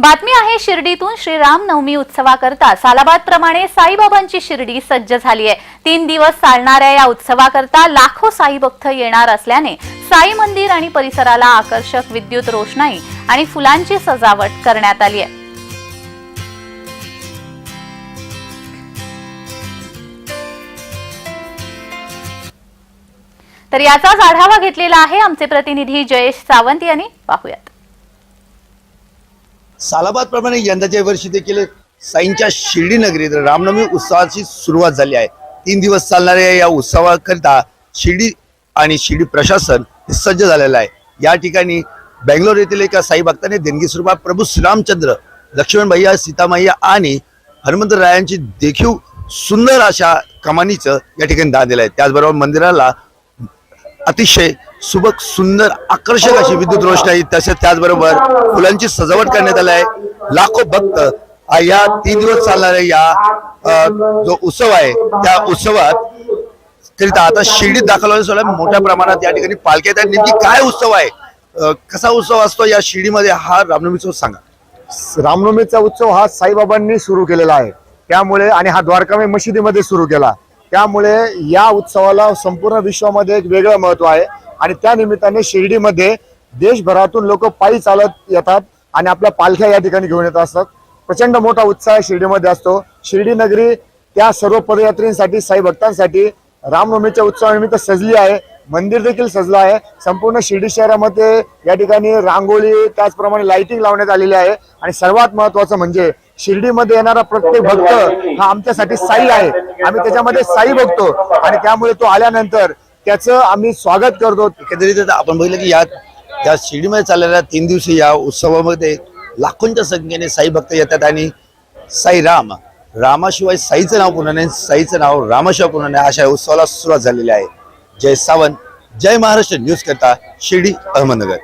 बातमी आहे शिर्डीतून श्रीराम नवमी उत्सवाकरता. सालाबाद प्रमाणे साईबाबांची शिर्डी सज्ज झाली आहे. तीन दिवस चालणाऱ्या या उत्सवाकरता लाखो साई भक्त येणार असल्याने साई मंदिर आणि परिसराला आकर्षक विद्युत रोषणाई आणि फुलांची सजावट करण्यात आली आहे. तर याचाच आढावा घेतलेला आहे आमचे प्रतिनिधी जयेश सावंत यांनी. पाहूयात. सालाबाद प्रमाणे यंदाच्या वर्षी देखील साईंच्या शिर्डी नगरीत रामनवमी उत्सवाची सुरुवात झाली आहे. तीन दिवस चालणाऱ्या या उत्सवाकरिता शिर्डी आणि शिर्डी प्रशासन हे सज्ज झालेलं आहे. या ठिकाणी बेंगलोर येथील एका साई भक्ताने देणगी स्वरूपात प्रभू श्रीरामचंद्र लक्ष्मण भैया सीतामय्या आणि हनुमंतरायांची देखील सुंदर अशा कमानीचं या ठिकाणी दान दिलं आहे. त्याचबरोबर मंदिराला अतिशय सुबक सुंदर आकर्षक अशी विद्युत रोषणाई तसेच त्याचबरोबर फुलांची सजावट करण्यात आली आहे. लाखो भक्त या तीन दिवस चालणाऱ्या या जो उत्सव आहे त्या उत्सवात करिता आता शिर्डीत दाखल होण्यास मोठ्या प्रमाणात या ठिकाणी पालख्या आहेत. नेमकी काय उत्सव आहे? कसा उत्सव असतो या शिर्डीमध्ये? हा रामनवमीचा सांगा. रामनवमीचा उत्सव हा साईबाबांनी सुरू केलेला आहे. त्यामुळे आणि हा द्वारकामय मशिदीमध्ये सुरू केला. त्यामुळे या उत्सवाला संपूर्ण विश्वामध्ये एक वेगळं महत्त्व आहे. आणि त्या निमित्ताने शिर्डीमध्ये देशभरातून लोक पायी चालत येतात आणि आपल्या पालख्या या ठिकाणी घेऊन येत असतात. प्रचंड मोठा उत्साह शिर्डीमध्ये असतो. शिर्डी नगरी त्या सर्व पदयात्रींसाठी साई भक्तांसाठी रामनवमीच्या उत्सवानिमित्त सजली आहे. मंदिर देखील सजलं आहे. संपूर्ण शिर्डी शहरामध्ये या ठिकाणी रांगोळी त्याचप्रमाणे लाइटिंग लावण्यात आलेली आहे. आणि सर्वात महत्वाचं म्हणजे शिर्डीमध्ये येणारा प्रत्येक भक्त हा आमच्यासाठी साई आहे. आम्ही त्याच्यामध्ये साई बघतो. आणि त्यामुळे तो आल्यानंतर त्याचं आम्ही स्वागत करतो. एकंदरीत आपण बघितलं की या या शिर्डीमध्ये चाललेल्या तीन दिवशी या उत्सवामध्ये लाखोंच्या संख्येने साई भक्त येतात आणि साई राम. रामाशिवाय साईचं नाव पुन्हा नाही. साईचं नाव रामाशिवाय पुन्हा नाही. अशा उत्सवाला सुरुवात झालेली आहे. जय सावंत. जय महाराष्ट्र. न्यूज करता शिर्डी अहमदनगर.